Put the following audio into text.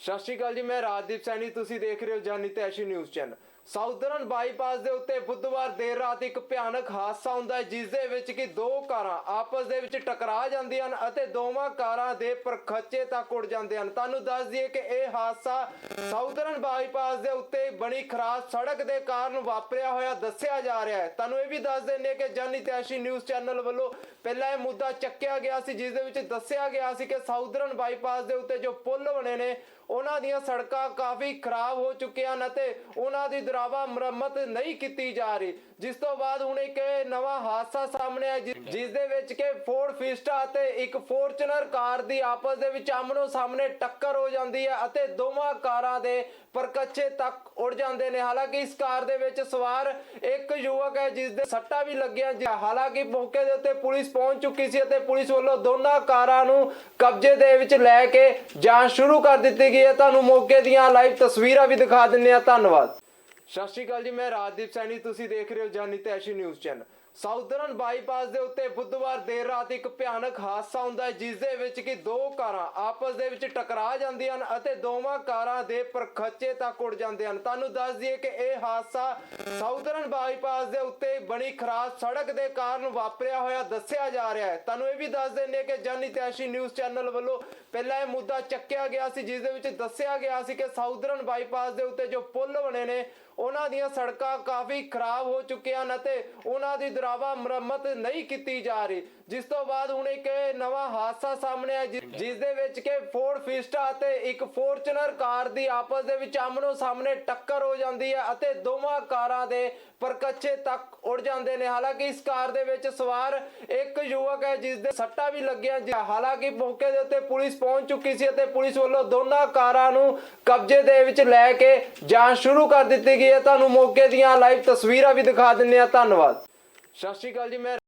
ਸਤਿ ਸ਼੍ਰੀ ਅਕਾਲ ਜੀ, ਮੈਂ ਰਾਜਦੀਪ ਸੈਣੀ, ਤੁਸੀਂ ਦੇਖ ਰਹੇ ਹੋ ਜਾਨੀ ਤੈਸ਼ੀ ਨਿਊਜ਼ ਚੈਨਲ। ਸਾਊਦਰਨ ਬਾਈਪਾਸ ਦੇ ਉੱਤੇ ਬੁੱਧਵਾਰ ਦੇਰ ਰਾਤ ਇੱਕ ਭਿਆਨਕ ਹਾਦਸਾ ਹੁੰਦਾ ਹੈ ਜਿਸ ਦੇ ਵਿੱਚ ਕਿ ਦੋ ਕਾਰਾਂ ਆਪਸ ਦੇ ਵਿੱਚ ਟਕਰਾ ਜਾਂਦੀਆਂ ਹਨ ਅਤੇ ਦੋਵਾਂ ਕਾਰਾਂ ਦੇ ਪਰਖੱਚੇ ਤੱਕ ਉੱਡ ਜਾਂਦੇ ਹਨ। ਤੁਹਾਨੂੰ ਦੱਸ ਦਈਏ ਕਿ ਇਹ ਹਾਦਸਾ ਸਾਊਦਰਨ ਬਾਈਪਾਸ ਦੇ ਉੱਤੇ ਬਣੀ ਖਰਾਬ ਸੜਕ ਦੇ ਕਾਰਨ ਵਾਪਰਿਆ ਹੋਇਆ ਦੱਸਿਆ ਜਾ ਰਿਹਾ ਹੈ। ਤੁਹਾਨੂੰ ਇਹ ਵੀ ਦੱਸ ਦਿੰਦੇ ਕਿ ਜਾਨੀ ਤੈਸ਼ੀ ਨਿਊਜ਼ ਚੈਨਲ ਵੱਲੋਂ ਪਹਿਲਾਂ ਇਹ ਮੁੱਦਾ ਚੱਕਿਆ ਗਿਆ ਸੀ ਜਿਸ ਦੇ ਵਿੱਚ ਦੱਸਿਆ ਗਿਆ ਸੀ ਕਿ ਸਾਊਦਰਨ ਬਾਈਪਾਸ ਦੇ ਉੱਤੇ ਜੋ ਪੁਲ ਬਣੇ ਨੇ, ਉਹਨਾਂ ਦੀਆਂ ਸੜਕਾਂ ਕਾਫੀ ਖਰਾਬ ਹੋ ਚੁੱਕੀਆਂ ਹਨ ਅਤੇ ਉਹਨਾਂ ਦੀ ਦੁਰਾਵਾ ਮੁਰੰਮਤ ਨਹੀਂ ਕੀਤੀ ਜਾ ਰਹੀ। ਜਿਸ ਤੋਂ ਬਾਅਦ ਹੁਣ ਇੱਕ ਨਵਾਂ ਹਾਦਸਾ ਸਾਹਮਣੇ ਆਇਆ ਜਿ- ਜਿਸ ਦੇ ਵਿੱਚ ਕਿ ਫੋਰਡ ਫਿਸਟਾ ਅਤੇ ਇੱਕ ਫੋਰਚੂਨਰ ਕਾਰ ਦੀ ਆਪਸ ਦੇ ਵਿੱਚ ਆਮਨੋ ਸਾਹਮਣੇ ਟੱਕਰ ਹੋ ਜਾਂਦੀ ਹੈ ਅਤੇ ਦੋਵਾਂ ਕਾਰਾਂ ਦੇ ਪਰਕੱਚੇ ਤੱਕ ਉੱਡ ਜਾਂਦੇ ਨੇ। ਹਾਲਾਂਕਿ ਇਸ ਕਾਰ ਦੇ ਵਿੱਚ ਸਵਾਰ ਇੱਕ ਯੁਵਕ ਹੈ, ਜਿਸ ਦੇ ਸੱਟਾਂ ਵੀ ਲੱਗਿਆ ਹਾਲਾਂਕਿ ਮੌਕੇ ਦੇ ਉੱਤੇ ਪੁਲਿਸ ਪਹੁੰਚ ਚੁੱਕੀ ਸੀ ਅਤੇ ਪੁਲਿਸ ਵੱਲੋਂ ਦੋਨਾਂ ਕਾਰਾਂ ਨੂੰ ਕਬਜ਼ੇ ਦੇ ਵਿੱਚ ਲੈ ਕੇ ਜਾਂਚ ਸ਼ੁਰੂ ਕਰ ਦਿੱਤੀ ਗਈ ਹੈ। ਤੁਹਾਨੂੰ ਮੌਕੇ ਦੀਆਂ ਲਾਈਵ ਤਸਵੀਰਾਂ ਵੀ ਦਿਖਾ ਦਿੰਨੇ ਆ ਧੰਨਵਾਦ। ਸਤਿ ਸ਼੍ਰੀ ਅਕਾਲ ਜੀ, ਮੈਂ ਰਾਜਦੀਪ ਸੈਣੀ, ਤੁਸੀਂ ਦੇਖ ਰਹੇ ਹੋ ਜਾਨੀ ਤੈਸ਼ੀ ਨਿਊਜ਼ ਚੈਨਲ। ਸਾਊਦਰਨ ਬਾਈਪਾਸ ਦੇ ਉੱਤੇ ਬੁੱਧਵਾਰ ਦੇਰ ਰਾਤ ਇੱਕ ਭਿਆਨਕ ਹਾਦਸਾ ਹੁੰਦਾ ਹੈ ਜਿਸ ਦੇ ਵਿੱਚ ਕਿ ਦੋ ਕਾਰਾਂ ਆਪਸ ਦੇ ਵਿੱਚ ਟਕਰਾ ਜਾਂਦੀਆਂ ਹਨ ਅਤੇ ਦੋਵਾਂ ਕਾਰਾਂ ਦੇ ਪਰਖੱਚੇ ਤੱਕ ਉੱਡ ਜਾਂਦੇ ਹਨ। ਤੁਹਾਨੂੰ ਦੱਸ ਦਈਏ ਕਿ ਇਹ ਹਾਦਸਾ ਸਾਊਦਰਨ ਬਾਈਪਾਸ ਦੇ ਉੱਤੇ ਬਣੀ ਖਰਾਬ ਸੜਕ ਦੇ ਕਾਰਨ ਵਾਪਰਿਆ ਹੋਇਆ ਦੱਸਿਆ ਜਾ ਰਿਹਾ ਹੈ। ਤੁਹਾਨੂੰ ਇਹ ਵੀ ਦੱਸ ਦਿੰਦੇ ਕਿ ਜਨ ਤੈਸ਼ੀ ਨਿਊਜ਼ ਚੈਨਲ ਵੱਲੋਂ ਪਹਿਲਾਂ ਇਹ ਮੁੱਦਾ ਚੱਕਿਆ ਗਿਆ ਸੀ ਜਿਸ ਦੇ ਵਿੱਚ ਦੱਸਿਆ ਗਿਆ ਸੀ ਕਿ ਸਾਊਦਰਨ ਬਾਈਪਾਸ ਦੇ ਉੱਤੇ ਜੋ ਪੁਲ ਬਣੇ ਨੇ, ਉਹਨਾਂ ਦੀਆਂ ਸੜਕਾਂ ਕਾਫੀ ਖਰਾਬ ਹੋ ਚੁੱਕੀਆਂ ਹਨ ਅਤੇ ਉਹਨਾਂ ਦੀ ਦੁਰਾਵਾ ਮੁਰੰਮਤ ਨਹੀਂ ਕੀਤੀ ਜਾ ਰਹੀ। ਜਿਸ ਤੋਂ ਬਾਅਦ ਹੁਣ ਇੱਕ ਨਵਾਂ ਹਾਦਸਾ ਸਾਹਮਣੇ ਆਇਆ, ਜਿ- ਜਿਸ ਦੇ ਵਿੱਚ ਕਿ ਫੋਰਡ ਫਿਸਟਾ ਅਤੇ ਇੱਕ ਫੋਰਚੂਨਰ ਕਾਰ ਦੀ ਆਪਸ ਦੇ ਵਿੱਚ ਆਮਨੋ ਸਾਹਮਣੇ ਟੱਕਰ ਹੋ ਜਾਂਦੀ ਹੈ ਅਤੇ ਦੋਵਾਂ ਕਾਰਾਂ ਦੇ ਪਰਕੱਚੇ ਤੱਕ ਉੱਡ ਜਾਂਦੇ ਨੇ। ਹਾਲਾਂਕਿ ਇਸ ਕਾਰ ਦੇ ਵਿੱਚ ਸਵਾਰ ਇੱਕ ਯੁਵਕ ਹੈ ਜਿਸ ਦੇ ਸੱਟਾਂ ਵੀ ਲੱਗਿਆ ਹਾਲਾਂਕਿ ਮੌਕੇ ਦੇ ਉੱਤੇ ਪੁਲਿਸ ਪਹੁੰਚ ਚੁੱਕੀ ਸੀ ਅਤੇ ਪੁਲਿਸ ਵੱਲੋਂ ਦੋਨਾਂ ਕਾਰਾਂ ਨੂੰ ਕਬਜ਼ੇ ਦੇ ਵਿੱਚ ਲੈ ਕੇ ਜਾਂਚ ਸ਼ੁਰੂ ਕਰ ਦਿੱਤੀ ਗਈ ਹੈ। ਤੁਹਾਨੂੰ ਮੌਕੇ ਦੀਆਂ ਲਾਈਵ ਤਸਵੀਰਾਂ ਵੀ ਦਿਖਾ ਦਿੰਨੇ ਆ ਧੰਨਵਾਦ। ਸਤਿ ਸ਼੍ਰੀ ਅਕਾਲ ਜੀ ਮੈਂ